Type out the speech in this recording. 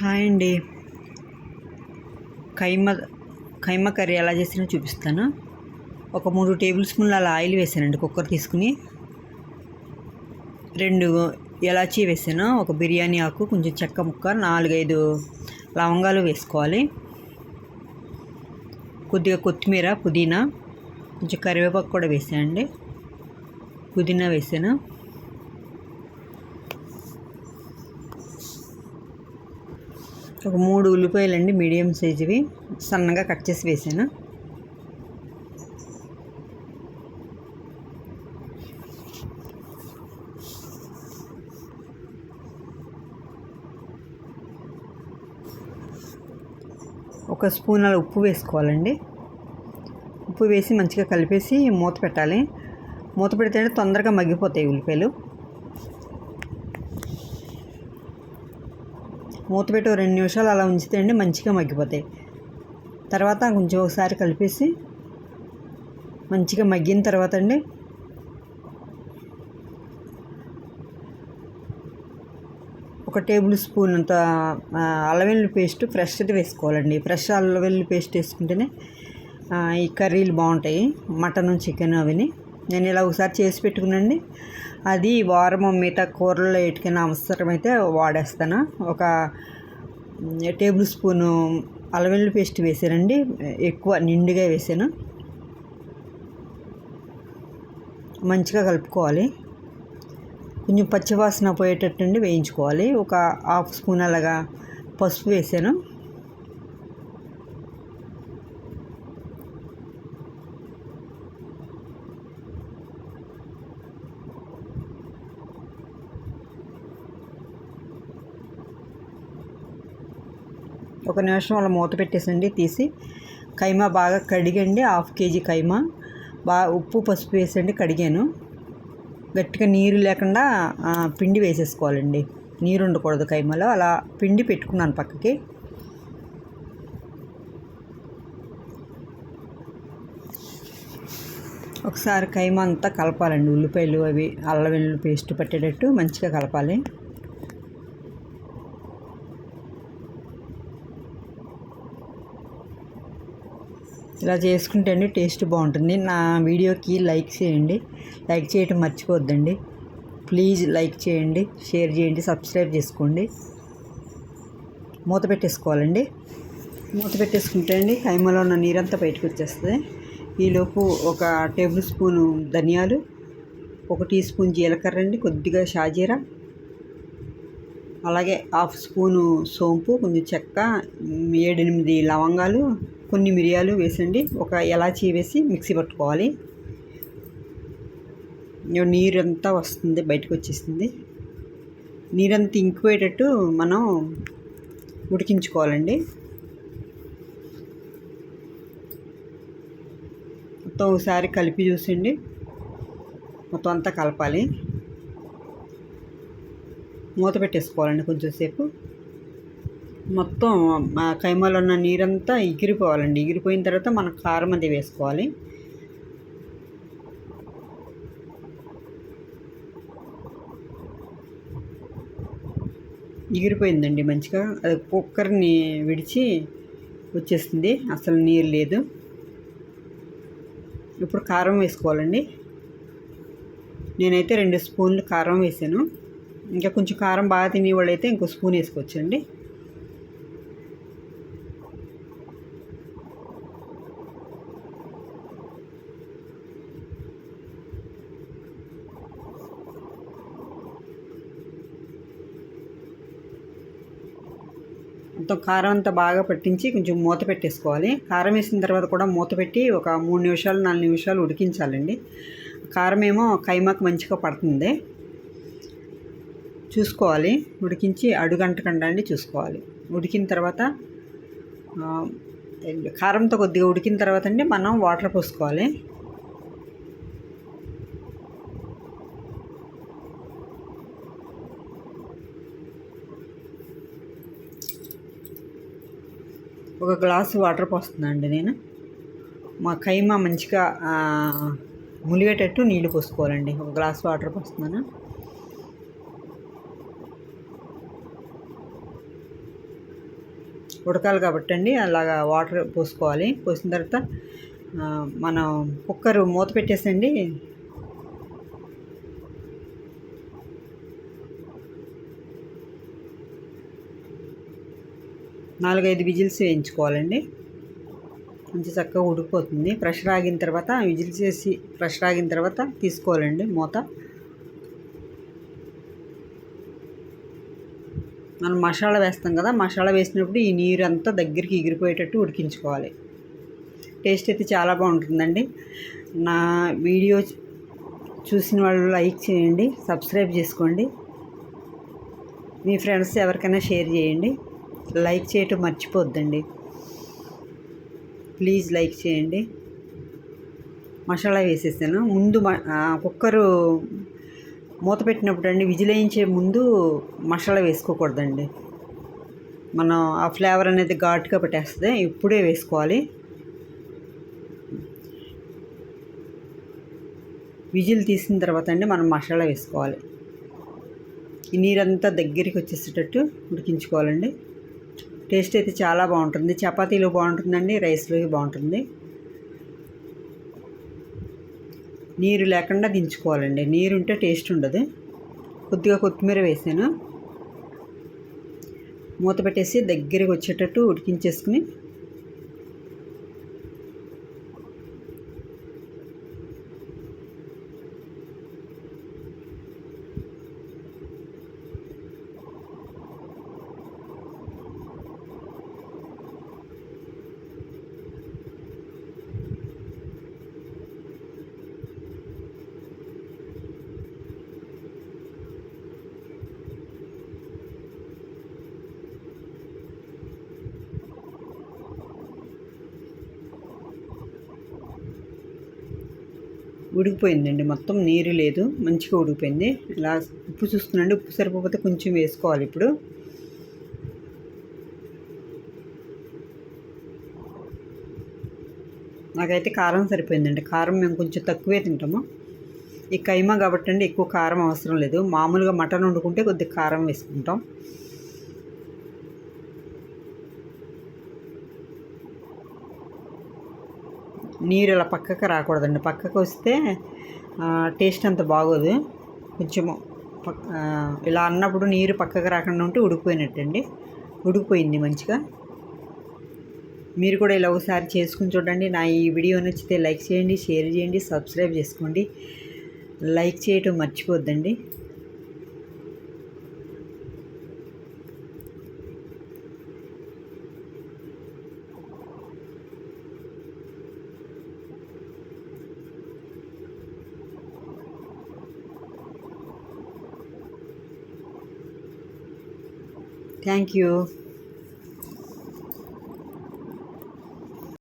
Hi అండి. Keema keema curry ఎలా చేసినా చూపిస్తాను. ఒక మూడు టేబుల్ స్పూన్లు అలా ఆయిల్ వేసానండి కుక్కర్ తీసుకుని. రెండు ఎలాచీ వేసాను ఒక బిర్యానీ ఆకు కొంచెం చెక్క ముక్క నాలుగైదు లవంగాలు వేసుకోవాలి. కొద్దిగా కొత్తిమీర పుదీనా కొంచెం కరివేపాకు కూడా వేసానండి పుదీనా వేసాను ఒక మూడు ఉల్లిపాయలండి మీడియం సైజువి. సన్నగా కట్ చేసి వేసాను. ఒక స్పూన్ అలా ఉప్పు వేసుకోవాలండి. ఉప్పు వేసి మంచిగా కలిపేసి మూత పెట్టాలి. మూత పెడితే తొందరగా మగ్గిపోతాయి ఉల్లిపాయలు. మూత పెట్టి ఒక రెండు నిమిషాలు అలా ఉంచితే అండి మంచిగా మగ్గిపోతాయి. తర్వాత కొంచెం ఒకసారి కలిపేసి మంచిగా మగ్గిన తర్వాత అండి ఒక టేబుల్ స్పూన్ అంత ఆ, పేస్ట్ ఫ్రెష్ది వేసుకోవాలండి. ఫ్రెష్ అల్లం పేస్ట్ వేసుకుంటేనే ఈ కర్రీలు బాగుంటాయి. మటన్ చికెన్ అవిని. నేను ఇలా ఒకసారి చేసి పెట్టుకునండి. అది వారం మిగతా కూరల్లో ఎటుకైనా అవసరమైతే వాడేస్తాను. ఒక టేబుల్ స్పూను అల్లం వెల్లుల్లి పేస్ట్ వేసానండి. ఎక్కువ నిండుగా వేసాను. మంచిగా కలుపుకోవాలి. కొంచెం పచ్చివాసన పోయేటట్టుండి వేయించుకోవాలి. ఒక హాఫ్ స్పూన్ అలాగా పసుపు వేసాను. ఒక నిమిషం అలా మూత పెట్టేసండి తీసి. కైమా బాగా కడిగండి హాఫ్ కేజీ కైమా. బాగా ఉప్పు పసుపు వేసండి కడిగాను. గట్టిగా నీరు లేకుండా పిండి వేసేసుకోవాలండి. నీరు ఉండకూడదు కైమాలో. అలా పిండి పెట్టుకున్నాను పక్కకి. ఒకసారి కైమా అంతా కలపాలండి. ఉల్లిపాయలు అవి అల్లం వెల్లుల్లి పేస్ట్ పట్టేటట్టు మంచిగా కలపాలి. ఇలా చేసుకుంటే అండి టేస్ట్ బాగుంటుంది. నా వీడియోకి లైక్ చేయండి. లైక్ చేయటం మర్చిపోద్దండి. ప్లీజ్ లైక్ చేయండి. షేర్ చేయండి. సబ్స్క్రైబ్ చేసుకోండి. మూత పెట్టేసుకోవాలండి. మూత పెట్టేసుకుంటే అండి కైమలో ఉన్న నీరంతా బయటకు వచ్చేస్తుంది. ఈలోపు ఒక టేబుల్ స్పూను ధనియాలు ఒక టీ స్పూన్ జీలకర్ర అండి కొద్దిగా షాజీరా అలాగే హాఫ్ స్పూను సోంపు కొంచెం చెక్క ఏడెనిమిది లవంగాలు కొన్ని మిరియాలు వేసండి. ఒక ఎలాచీ వేసి మిక్సీ పట్టుకోవాలి. నీరంతా వస్తుంది బయటకు వచ్చేస్తుంది. నీరంతా ఇంకిపోయేటట్టు మనం ఉడికించుకోవాలండి. మొత్తం ఒకసారి కలిపి చూసండి. మొత్తం అంతా కలపాలి. మూత పెట్టేసుకోవాలండి కొంచెంసేపు మొత్తం ఆ కైమాలో ఉన్న నీరంతా ఎగిరిపోవాలండి. ఎగిరిపోయిన తర్వాత మనం కారం అది వేసుకోవాలి. ఎగిరిపోయిందండి మంచిగా. అది కుక్కర్ని విడిచి వచ్చేస్తుంది అసలు నీరు లేదు. ఇప్పుడు కారం వేసుకోవాలండి. నేనైతే రెండు స్పూన్లు కారం వేసాను. ఇంకా కొంచెం కారం బాగా తినేవాళ్ళు అయితే ఇంకో స్పూన్ వేసుకోవచ్చండి. మొత్తం కారం అంతా బాగా పట్టించి కొంచెం మూత పెట్టేసుకోవాలి. కారం వేసిన తర్వాత కూడా మూత పెట్టి ఒక మూడు నిమిషాలు నాలుగు నిమిషాలు ఉడికించాలండి. కారం ఏమో కైమాకు మంచిగా పడుతుంది. చూసుకోవాలి. ఉడికించి అడుగంటకుండా అండి చూసుకోవాలి. ఉడికిన తర్వాత కారంతో కొద్దిగా ఉడికిన తర్వాత అండి మనం వాటర్ పోసుకోవాలి. ఒక గ్లాసు వాటర్ పోస్తున్నానండి నేను. మా కైమ మంచిగా ములిగేటట్టు నీళ్ళు పోసుకోవాలండి. ఒక గ్లాస్ వాటర్ పోస్తున్నాను ఉడకాలి కాబట్టి అండి అలాగా వాటర్ పోసుకోవాలి. పోసిన తర్వాత మనం కుక్కర్ మూత పెట్టేసండి. నాలుగైదు విజిల్స్ వేయించుకోవాలండి. మంచి చక్కగా ఉడికిపోతుంది. ప్రెషర్ ఆగిన తర్వాత విజిల్స్ వేసి ప్రెషర్ ఆగిన తర్వాత తీసుకోవాలండి మూత. మనం మసాలా వేస్తాం కదా మసాలా వేసినప్పుడు ఈ నీరు అంతా దగ్గరికి ఎగిరిపోయేటట్టు ఉడికించుకోవాలి. టేస్ట్ అయితే చాలా బాగుంటుందండి. నా వీడియో చూసిన వాళ్ళు లైక్ చేయండి సబ్స్క్రైబ్ చేసుకోండి. మీ ఫ్రెండ్స్ ఎవరికైనా షేర్ చేయండి. లైక్ చేయటం మర్చిపోద్దండి. ప్లీజ్ లైక్ చేయండి. మసాలా వేసేసాను. ముందు ఆ, కుక్కరు మూత పెట్టినప్పుడు అండి విజిల్ వేయించే ముందు మసాలా వేసుకోకూడదండి. మనం ఆ ఫ్లేవర్ అనేది ఘాటుగా పెట్టేస్తుంది ఇప్పుడే వేసుకోవాలి. విజిల్ తీసిన తర్వాత అండి మనం మసాలా వేసుకోవాలి. ఈ నీరంతా దగ్గరికి వచ్చేసేటట్టు ఉడికించుకోవాలండి. టేస్ట్ అయితే చాలా బాగుంటుంది. చపాతీలో బాగుంటుందండి రైస్లోకి బాగుంటుంది. నీరు లేకుండా దించుకోవాలండి. నీరు ఉంటే టేస్ట్ ఉండదు. కొద్దిగా కొత్తిమీర వేసాను. మూత పెట్టేసి దగ్గరికి వచ్చేటట్టు ఉడికించేసుకుని ఉడికిపోయిందండి. మొత్తం నీరు లేదు. మంచిగా ఉడికిపోయింది. ఇలా ఉప్పు చూస్తున్నాండి. ఉప్పు సరిపోతే కొంచెం వేసుకోవాలి ఇప్పుడు. నాకైతే కారం సరిపోయిందండి. కారం మేము కొంచెం తక్కువే తింటాము. ఈ కైమా కాబట్టి అండి ఎక్కువ కారం అవసరం లేదు. మామూలుగా మటన్ వండుకుంటే కొద్దిగా కారం వేసుకుంటాం. నీరు ఇలా పక్కకు రాకూడదండి. పక్కకు వస్తే టేస్ట్ అంత బాగోదు. కొంచెము ఇలా అన్నప్పుడు నీరు పక్కకు రాకుండా ఉంటే ఉడికిపోయినట్టండి. ఉడికిపోయింది మంచిగా. మీరు కూడా ఇలా ఒకసారి చేసుకుని చూడండి. నా ఈ వీడియో నచ్చితే లైక్ చేయండి షేర్ చేయండి సబ్స్క్రైబ్ చేసుకోండి. లైక్ చేయటం మర్చిపోద్దండి. Thank you